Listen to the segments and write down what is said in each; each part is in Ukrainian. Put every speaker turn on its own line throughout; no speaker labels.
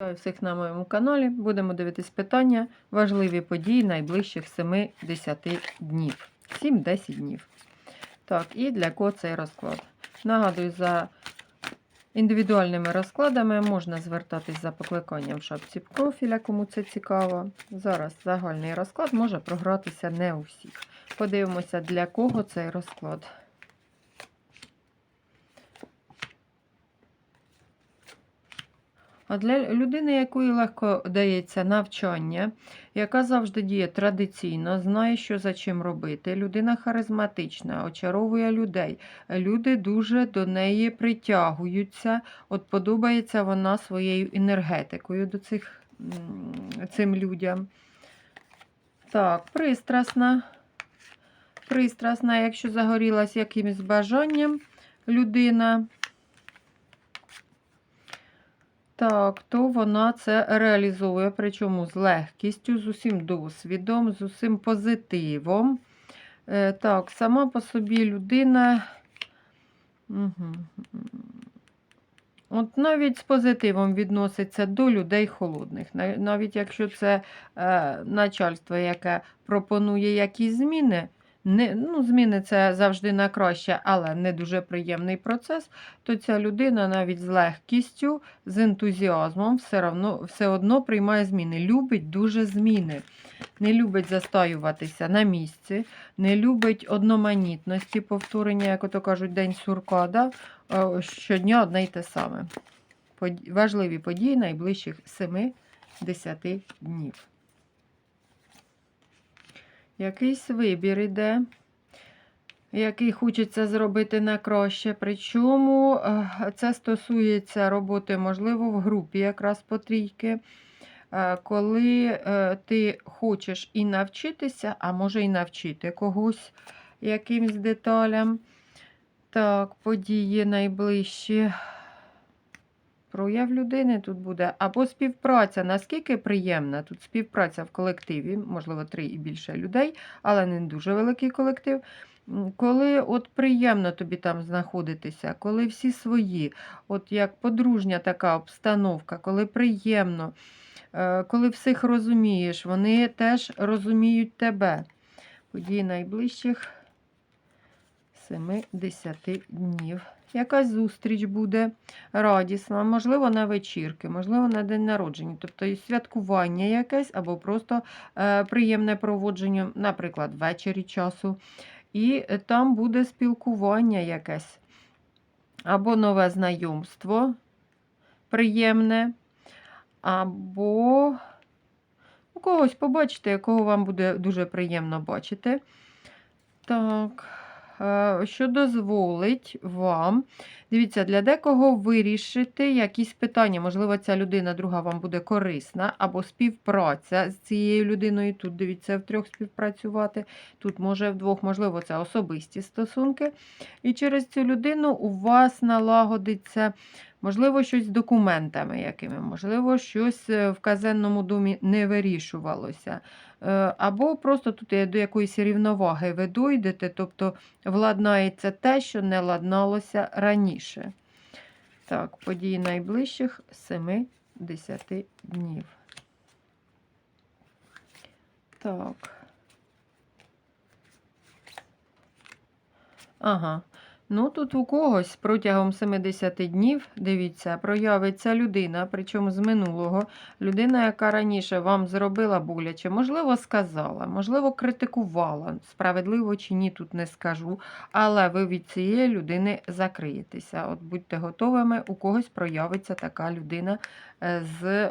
Вітаю всіх на моєму каналі. Будемо дивитись питання важливі події найближчих 7-10 днів. 7-10 днів. Так, і для кого цей розклад? Нагадую, за індивідуальними розкладами можна звертатись за покликанням в шапці профіля, кому це цікаво. Зараз загальний розклад може програтися не у всіх. Подивимося, для кого цей розклад. А для людини, якої легко дається навчання, яка завжди діє традиційно, знає, що за чим робити. Людина харизматична, очаровує людей. Люди дуже до неї притягуються. От подобається вона своєю енергетикою до цих цим людям. Так, пристрасна. Пристрасна, якщо загорілась якимось бажанням людина. Так, то вона це реалізує, причому з легкістю, з усім досвідом, з усім позитивом. Е, так, сама по собі людина. Угу. От навіть з позитивом відноситься до людей холодних. Навіть якщо це е, начальство, яке пропонує якісь зміни, не, ну, зміни це завжди на краще, але не дуже приємний процес, то ця людина навіть з легкістю, з ентузіазмом все, равно, все одно приймає зміни. Любить дуже зміни. Не любить застаюватися на місці, не любить одноманітності, повторення, як ото кажуть, день сурка. Е, Щодня одне й те саме. Важливі події найближчих 7-10 днів. Якийсь вибір іде, який хочеться зробити на краще. Причому е, це стосується роботи, можливо, в групі якраз по трійки. Е, Коли е, ти хочеш і навчитися, а може і навчити когось якимсь деталям. Так, події найближчі. Прояв людини тут буде. Або співпраця. Наскільки приємна тут співпраця в колективі, можливо, три і більше людей, але не дуже великий колектив. Коли от приємно тобі там знаходитися, коли всі свої, от як подружня така обстановка, коли приємно, е, коли всіх розумієш, вони теж розуміють тебе. Події найближчих 7-10 днів. Якась зустріч буде радісна, можливо, на вечірки, можливо, на день народження, тобто святкування якесь, або просто е, приємне проводження, наприклад, ввечері часу. І там буде спілкування якесь, або нове знайомство приємне, або у когось побачите, якого вам буде дуже приємно бачити. Так, що дозволить вам, дивіться, для декого вирішити якісь питання. Можливо, ця людина друга вам буде корисна, або співпраця з цією людиною. Тут дивіться, втрьох співпрацювати. Тут може вдвох, можливо, це особисті стосунки. І через цю людину у вас налагодиться, можливо, щось з документами якими, можливо, щось е, в казенному домі не вирішувалося. Е, Або просто тут до якоїсь рівноваги ви дойдете, тобто владнається те, що не ладналося раніше. Так, події найближчих 7-10 днів. Так. Ага. Ну, тут у когось протягом 70 днів, дивіться, проявиться людина, причому з минулого. Людина, яка раніше вам зробила боляче, можливо, сказала, можливо, критикувала. Справедливо чи ні, тут не скажу. Але ви від цієї людини закриєтеся. От будьте готовими, у когось проявиться така людина е, з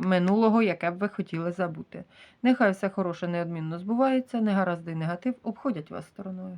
минулого, яке б ви хотіли забути. Нехай все хороше неодмінно збувається, негаразди негатив обходять вас стороною.